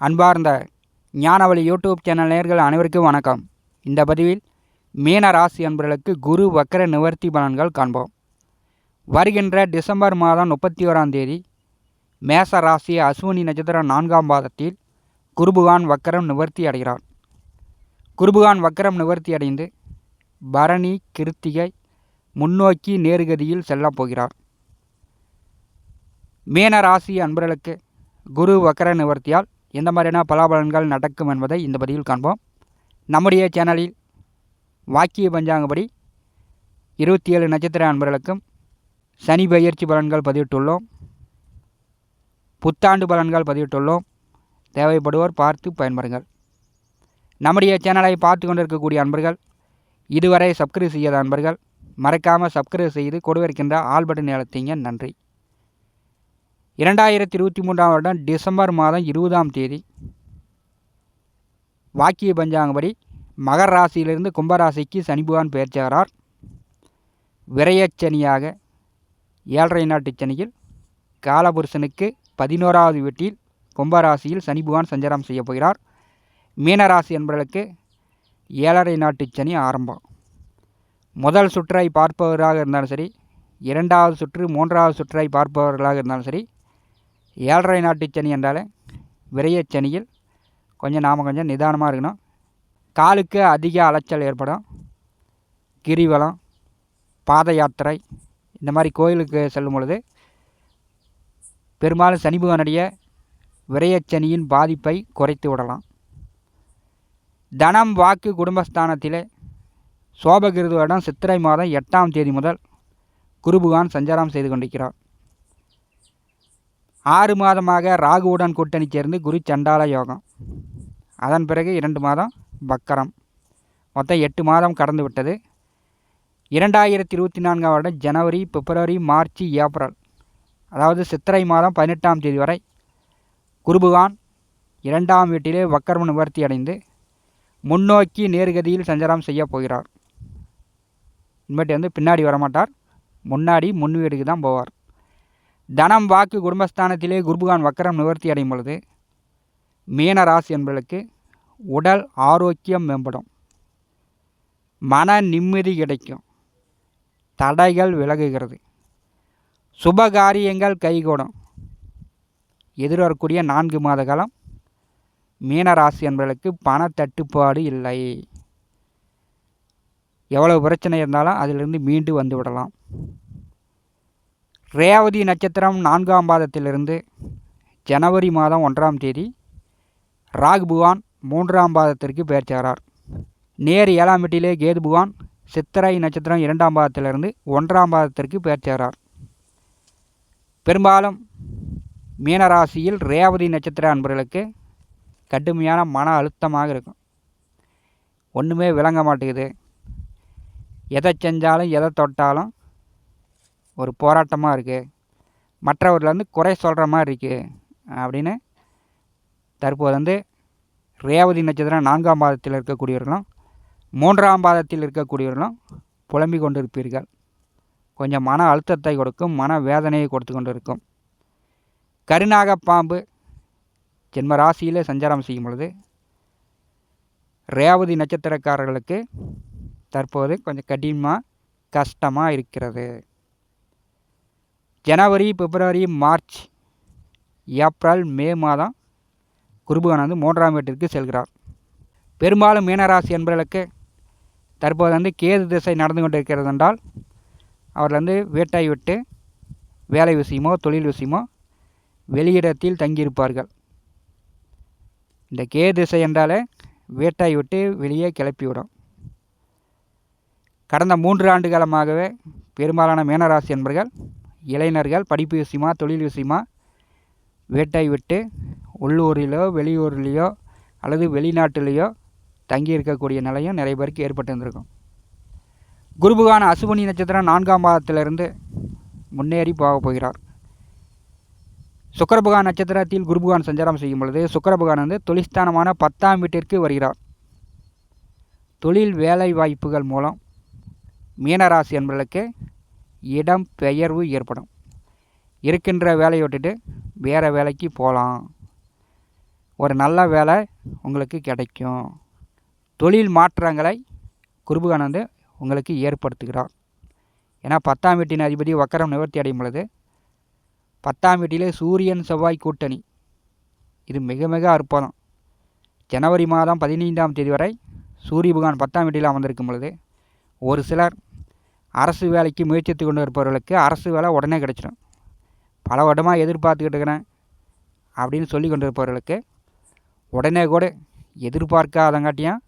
அன்பார்ந்த ஞானவழி YouTube channel நேர்கள் அனைவருக்கும் வணக்கம். இந்த பதிவில் மீன ராசி அன்பர்களுக்கு குரு வக்கர நிவர்த்தி பலன்கள் காண்போம். வருகின்ற டிசம்பர் மாதம் முப்பத்தி ஓராம் தேதி மேச ராசி அஸ்வினி நட்சத்திரம் நான்காம் பாதத்தில் குருபுகான் வக்கரம் நிவர்த்தி அடைகிறார். குருபுகான் வக்கரம் நிவர்த்தி அடைந்து பரணி கிருத்திகை முன்னோக்கி நேர்கதியில் செல்லப் போகிறார். மீன ராசி அன்பர்களுக்கு குரு வக்கர நிவர்த்தியால் எந்த மாதிரியான பலாபலன்கள் நடக்கும் என்பதை இந்த பதிவில் காண்போம். நம்முடைய சேனலில் வாக்கிய பஞ்சாங்கப்படி இருபத்தி ஏழு நட்சத்திர அன்பர்களுக்கும் சனி பயிற்சி பலன்கள் பதிவிட்டுள்ளோம். புத்தாண்டு பலன்கள் பதிவிட்டுள்ளோம். தேவைப்படுவோர் பார்த்து பயன்படுங்கள் நம்முடைய சேனலை பார்த்து கொண்டிருக்கக்கூடிய அன்பர்கள் இதுவரை சப்ஸ்கிரைப் செய்யாத அன்பர்கள் மறக்காமல் சப்ஸ்கிரைப் செய்து கொடுவிருக்கின்ற ஆல்பட்டு நேரத்தீங்க நன்றி. இரண்டாயிரத்தி இருபத்தி மூன்றாம் வருடம் டிசம்பர் மாதம் இருபதாம் தேதி வாக்கிய பஞ்சாங்கப்படி மகர ராசியிலிருந்து கும்பராசிக்கு சனி பகவான் பெயர்ச்சாரார் விரையச்சனியாக ஏழரை நாட்டு சனியில் காலபுருஷனுக்கு பதினோராவது வீட்டில் கும்பராசியில் சனி பகவான் சஞ்சாரம் செய்ய போகிறார். மீனராசி என்பவர்களுக்கு ஏழரை நாட்டு சனி ஆரம்பம். முதல் சுற்றை பார்ப்பவராக இருந்தாலும் சரி இரண்டாவது சுற்று மூன்றாவது சுற்றை பார்ப்பவர்களாக இருந்தாலும் சரி ஏழரை நாட்டு சனி என்றாலே விரையச்சனியில் கொஞ்சம் நாம் கொஞ்சம் நிதானமாக இருக்கணும். காலுக்கு அதிக அலைச்சல் ஏற்படும். கிரிவலம் பாத யாத்திரை இந்த மாதிரி கோயிலுக்கு செல்லும் பொழுது பெரும்பாலும் சனி பகவானுடைய விரையச்சனியின் பாதிப்பை குறைத்து விடலாம். தனம் வாக்கு குடும்பஸ்தானத்திலே சோபகிருதுவிடம் சித்திரை மாதம் எட்டாம் தேதி முதல் குருபுகான் சஞ்சாரம் செய்து கொண்டிருக்கிறார். ஆறு மாதமாக ராகுவுடன் கூட்டணி சேர்ந்து குரு சண்டால யோகம். அதன் பிறகு இரண்டு மாதம் பக்கரம் மொத்தம் எட்டு மாதம் கடந்து விட்டது. இரண்டாயிரத்தி இருபத்தி நான்காம் வருடம் ஜனவரி பிப்ரவரி மார்ச் ஏப்ரல். அதாவது சித்திரை மாதம் பதினெட்டாம் தேதி வரை குருபுகான் இரண்டாம் வீட்டிலே வக்கரம் நிவர்த்தி அடைந்து முன்னோக்கி நேர்கதியில் சஞ்சாரம் செய்ய போகிறார். இனிமேட்டு வந்து பின்னாடி வரமாட்டார். முன்னாடி முன் வீடுக்கு தான் போவார். தனம் வாக்கு குடும்பஸ்தானத்திலே குருபுகான் வக்கரம் நிவர்த்தி அடையும் பொழுது மீனராசி என்பவர்களுக்கு உடல் ஆரோக்கியம் மேம்படும். மன நிம்மதி கிடைக்கும். தடைகள் விலகுகிறது. சுபகாரியங்கள் கைகூடும். எதிர்வரக்கூடிய நான்கு மாத காலம் மீனராசி என்பவர்களுக்கு பண தட்டுப்பாடு இல்லை. எவ்வளவு பிரச்சனை இருந்தாலும் அதிலிருந்து மீண்டு வந்து விடலாம். ரேவதி நட்சத்திரம் நான்காம் பாதத்திலிருந்து ஜனவரி மாதம் ஒன்றாம் தேதி ராகு புவான் மூன்றாம் பாதத்திற்கு பெயர்ச்சாரார் நேர் ஏழாம் வீட்டிலே கேது புவான் சித்திரை நட்சத்திரம் இரண்டாம் பாதத்திலிருந்து ஒன்றாம் பாதத்திற்கு பெயர்ச்சாரார் பெரும்பாலும் மீனராசியில் ரேவதி நட்சத்திர அன்பர்களுக்கு கடுமையான மன அழுத்தமாக இருக்கும். ஒன்றுமே விளங்க மாட்டேங்குது. எதை செஞ்சாலும் எதை தொட்டாலும் ஒரு போராட்டமாக இருக்குது மற்றவர்கள் வந்து குறை சொல்கிற மாதிரி இருக்குது அப்படின்னு தற்போது வந்து ரேவதி நட்சத்திரம் நான்காம் பாதத்தில் இருக்கக்கூடியவர்களும் மூன்றாம் பாதத்தில் இருக்கக்கூடியவர்களும் புலம்பிக் கொண்டிருப்பீர்கள். கொஞ்சம் மன அழுத்தத்தை கொடுக்கும் மன வேதனையை கொடுத்து கொண்டு இருக்கும் கருநாக பாம்பு ஜென்ம ராசியில் சஞ்சாரம் செய்யும் பொழுது ரேவதி நட்சத்திரக்காரர்களுக்கு தற்போது கொஞ்சம் கடினமாக கஷ்டமாக இருக்கிறது. ஜனவரி பிப்ரவரி மார்ச் ஏப்ரல் மே மாதம் குருபகன் வந்து மூன்றாம் வீட்டிற்கு செல்கிறார். பெரும்பாலும் மீனராசி என்பவர்களுக்கு தற்போது வந்து கேது திசை நடந்து கொண்டிருக்கிறது என்றால் அவர்கள் வந்து வீட்டை விட்டு வேலை விஷயமோ தொழில் விஷயமோ வெளியிடத்தில் தங்கியிருப்பார்கள். இந்த கே திசை என்றாலே வேட்டாய் விட்டு வெளியே கிளப்பிவிடும். கடந்த மூன்று ஆண்டு காலமாகவே பெரும்பாலான மீனராசி என்பர்கள் இளைஞர்கள் படிப்பு விஷயமா தொழில் விஷயமா வேட்டை விட்டு உள்ளூரிலோ வெளியூர்லேயோ அல்லது வெளிநாட்டிலேயோ தங்கி இருக்கக்கூடிய நிலையும் நிறைய பேருக்கு ஏற்பட்டு இருந்திருக்கும் குருபுகான அசுபனி நட்சத்திரம் நான்காம் பாதத்திலிருந்து முன்னேறி போக போகிறார். சுக்கரபகான் நட்சத்திரத்தில் குருபகான் சஞ்சாரம் செய்யும் பொழுது சுக்கரபகான் வந்து தொழிற்ஸ்தானமான பத்தாம் வீட்டிற்கு வருகிறார். தொழில் வேலை வாய்ப்புகள் மூலம் மீனராசி என்பவர்களுக்கு இடம் பெயர்வு ஏற்படும். இருக்கின்ற வேலையை விட்டுட்டு வேறு வேலைக்கு போகலாம். ஒரு நல்ல வேலை உங்களுக்கு கிடைக்கும். தொழில் மாற்றங்களை குருபகான் வந்து உங்களுக்கு ஏற்படுத்துகிறார். ஏன்னா பத்தாம் வீட்டின் அதிபதி வக்கரம் நிவர்த்தி அடையும் பொழுது பத்தாம் வீட்டிலே சூரியன் செவ்வாய் கூட்டணி. இது மிக மிக அற்புதம். ஜனவரி மாதம் பதினைந்தாம் தேதி வரை சூரிய பகவான் பத்தாம் வீட்டில் அமர்ந்திருக்கும் பொழுது ஒரு சிலர் அரசு வேலைக்கு முயற்சித்து கொண்டு இருப்பவர்களுக்கு அரசு வேலை உடனே கிடச்சிடும். பல வருடமாக எதிர்பார்த்துக்கிட்டு இருக்கிறேன் அப்படின்னு சொல்லி கொண்டு இருப்பவர்களுக்கு உடனே கூட எதிர்பார்க்காதங்காட்டியும்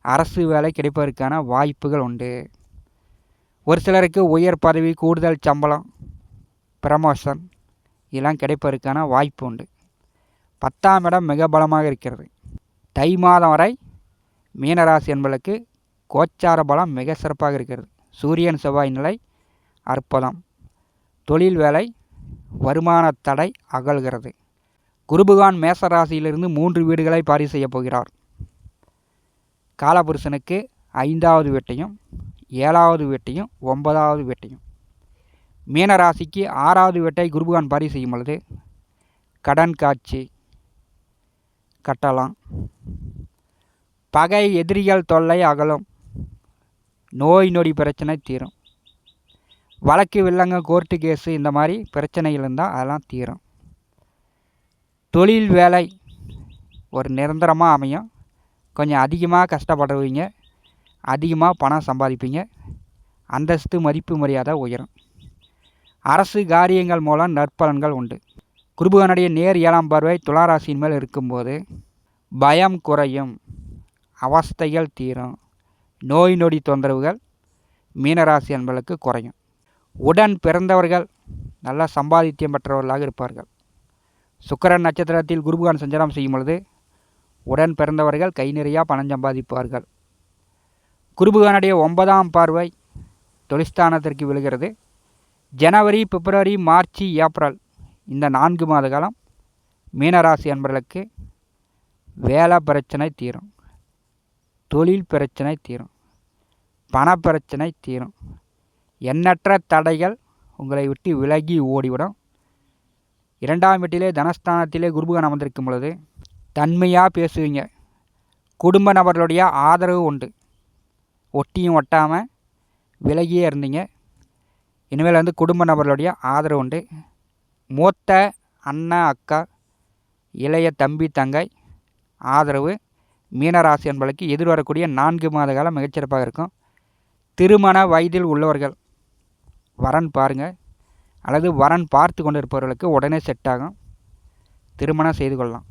அரசு வேலை கிடைப்பதற்கான வாய்ப்புகள் உண்டு. ஒரு சிலருக்கு உயர் பதவி கூடுதல் சம்பளம் ப்ரமோஷன் இதெல்லாம் கிடைப்பதற்கான வாய்ப்பு உண்டு. பத்தாம் இடம் மிக பலமாக இருக்கிறது. தை மாதம் வரை மீனராசி என்பதற்கு கோச்சார பலம் மிக சிறப்பாக இருக்கிறது. சூரியன் செவ்வாய் நிலை அற்புதம். தொழில் வேலை வருமான தடை அகல்கிறது. குருபகான் மேசராசியிலிருந்து மூன்று வீடுகளை பாரி செய்யப் போகிறார். காலபுருஷனுக்கு ஐந்தாவது வீட்டையும் ஏழாவது வீட்டையும் ஒன்பதாவது வீட்டையும். மீனராசிக்கு ஆறாவது வீட்டை குருபகான் பாரி செய்யும் பொழுது கடன் காட்சி கட்டலாம். பகை எதிரிகள் தொல்லை அகலும். நோய் நொடி பிரச்சனை தீரும். வழக்கு வில்லங்க கோர்ட்டு கேஸு இந்த மாதிரி பிரச்சனைகள் இருந்தால் அதெல்லாம் தீரும். தொழில் வேலை ஒரு நிரந்தரமாக அமையும். கொஞ்சம் அதிகமாக கஷ்டப்படுவீங்க. அதிகமாக பணம் சம்பாதிப்பீங்க. அந்தஸ்து மதிப்பு மரியாதை உயரும். அரசு காரியங்கள் மூலம் நற்பலன்கள் உண்டு. குருபகனுடைய நேர் ஏழாம் பார்வை துளாராசியின் மேல் இருக்கும்போது பயம் குறையும். அவஸ்தைகள் தீரும். நோய் நொடி தொந்தரவுகள் மீனராசி என்பதற்கு குறையும். உடன் பிறந்தவர்கள் நல்ல சம்பாதித்தியம் பெற்றவர்களாக இருப்பார்கள். சுக்கரன் நட்சத்திரத்தில் குருபகான் சஞ்சாரம் செய்யும் பொழுது உடன் பிறந்தவர்கள் கை நிறையா பணம் சம்பாதிப்பார்கள். குருபகானுடைய ஒன்பதாம் பார்வை தொழிற்ஸ்தானத்திற்கு விழுகிறது. ஜனவரி பிப்ரவரி மார்ச் ஏப்ரல் இந்த நான்கு மாத காலம் மீனராசி அன்பர்களுக்கு வேலை பிரச்சனை தீரும். தொழில் பிரச்சனை தீரும். பணப்பிரச்சனை தீரும். எண்ணற்ற தடைகள் உங்களை விட்டு விலகி ஓடிவிடும். இரண்டாம் வீட்டிலே தனஸ்தானத்திலே குருபகன் அமர்ந்திருக்கும் பொழுது தன்மையாக பேசுவீங்க. குடும்ப நபர்களுடைய ஆதரவு உண்டு. ஒட்டியும் ஒட்டாமல் விலகியே இருந்தீங்க. இனிமேல் வந்து குடும்ப நபர்களுடைய ஆதரவு உண்டு. மூத்த அண்ணா அக்கா இளைய தம்பி தங்கை ஆதரவு மீனராசி என்பதற்கு எதிர்வரக்கூடிய நான்கு மாத காலம் மிகச்சிறப்பாக இருக்கும். திருமண வயதில் உள்ளவர்கள் வரன் பாருங்கள் அல்லது வரன் பார்த்து கொண்டு இருப்பவர்களுக்கு உடனே செட் ஆகும். திருமணம் செய்து கொள்ளலாம்.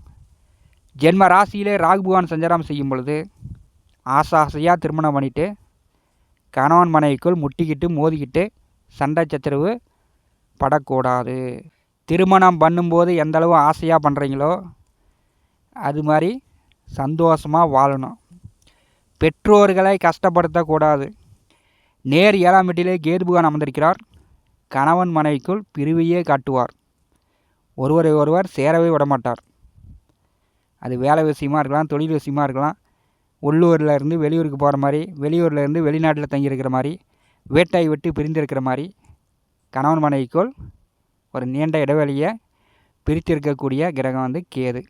ஜென்ம ராசியிலே ராகுபவான் சஞ்சாரம் செய்யும் பொழுது ஆசை ஆசையாக திருமணம் பண்ணிவிட்டு கணவன் மனைவிக்குள் முட்டிக்கிட்டு மோதிக்கிட்டு சண்டை சச்சரவு படக்கூடாது. திருமணம் பண்ணும்போது எந்தளவு ஆசையாக பண்ணுறீங்களோ அது மாதிரி சந்தோஷமாக வாழணும். பெற்றோர்களை கஷ்டப்படுத்தக்கூடாது. நேர் ஏழாம் வீட்டிலே கேதுபுகான் அமர்ந்திருக்கிறார். கணவன் மனைவிக்குள் பிரிவையே காட்டுவார். ஒருவரை ஒருவர் சேரவே விடமாட்டார். அது வேலை விஷயமா இருக்கலாம் தொழில் விஷயமா இருக்கலாம். உள்ளூரில் இருந்து வெளியூருக்கு போகிற மாதிரி வெளியூரில் இருந்து வெளிநாட்டில் தங்கியிருக்கிற மாதிரி வேட்டை விட்டு பிரிந்திருக்கிற மாதிரி கணவன் மனைவிக்குள் ஒரு நீண்ட இடைவெளியை பிரித்திருக்கக்கூடிய கிரகம் வந்து கேது.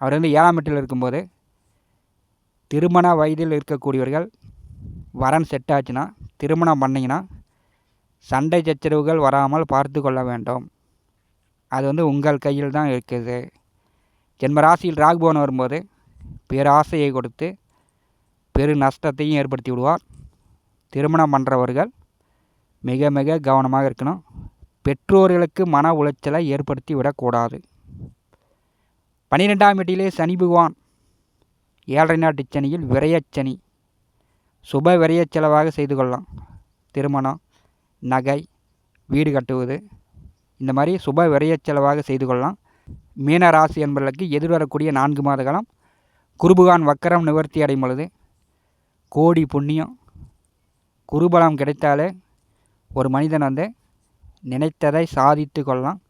அவர் வந்து ஏழாம் வீட்டில் இருக்கும்போது திருமண வயதில் இருக்கக்கூடியவர்கள் வரன் செட் ஆச்சுன்னா திருமணம் பண்ணிங்கன்னா சண்டை சச்சரவுகள் வராமல் பார்த்து கொள்ள வேண்டும். அது வந்து உங்கள் கையில் தான் இருக்குது. ஜென்ம ராசியில் ராகுபவன் வரும்போது பேராசையை கொடுத்து பெரு நஷ்டத்தையும் ஏற்படுத்தி விடுவார். திருமணம் பண்ணுறவர்கள் மிக மிக கவனமாக இருக்கணும். பெற்றோர்களுக்கு மன உளைச்சலை ஏற்படுத்தி விடக்கூடாது. பன்னிரெண்டாம் வீட்டிலே சனி பகவான் ஏழரை நாட்டு சனியில் விரையச்சனி சுப விரைய செலவாக செய்து கொள்ளலாம். திருமணம் நகை வீடு கட்டுவது இந்த மாதிரி சுப விரைய செலவாக செய்து கொள்ளலாம். மீன ராசி என்பவர்களுக்கு எதிர்வரக்கூடிய நான்கு மாத காலம் குருபகான் வக்கரம் நிவர்த்தி அடையும் பொழுது கோடி புண்ணியம் குருபலம் கிடைத்தாலே ஒரு மனிதன் வந்து நினைத்ததை சாதித்து கொள்ளலாம்.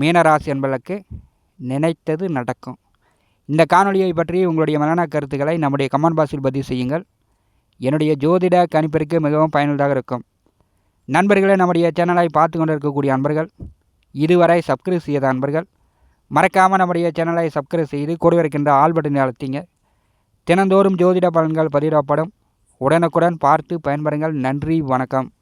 மீனராசி என்பதற்கு நினைத்தது நடக்கும். இந்த காணொலியை பற்றி உங்களுடைய மரண கருத்துக்களை நம்முடைய கமெண்ட் பாக்ஸில் பதிவு செய்யுங்கள். என்னுடைய ஜோதிட கணிப்பிற்கு மிகவும் பயனுள்ளதாக இருக்கும். நண்பர்களே நம்முடைய சேனலை பார்த்து கொண்டு இருக்கக்கூடிய அன்பர்கள் இதுவரை சப்ஸ்கிரைப் செய்யாத அன்பர்கள் மறக்காமல் நம்முடைய சேனலை சப்ஸ்கிரைப் செய்து கூட இருக்கின்ற ஆல் பட்டனை அழுத்திங்க. தினந்தோறும் ஜோதிட பலன்கள் பதிவிடப்படும். உடனுக்குடன் பார்த்து பயன்பெறுங்கள். நன்றி வணக்கம்.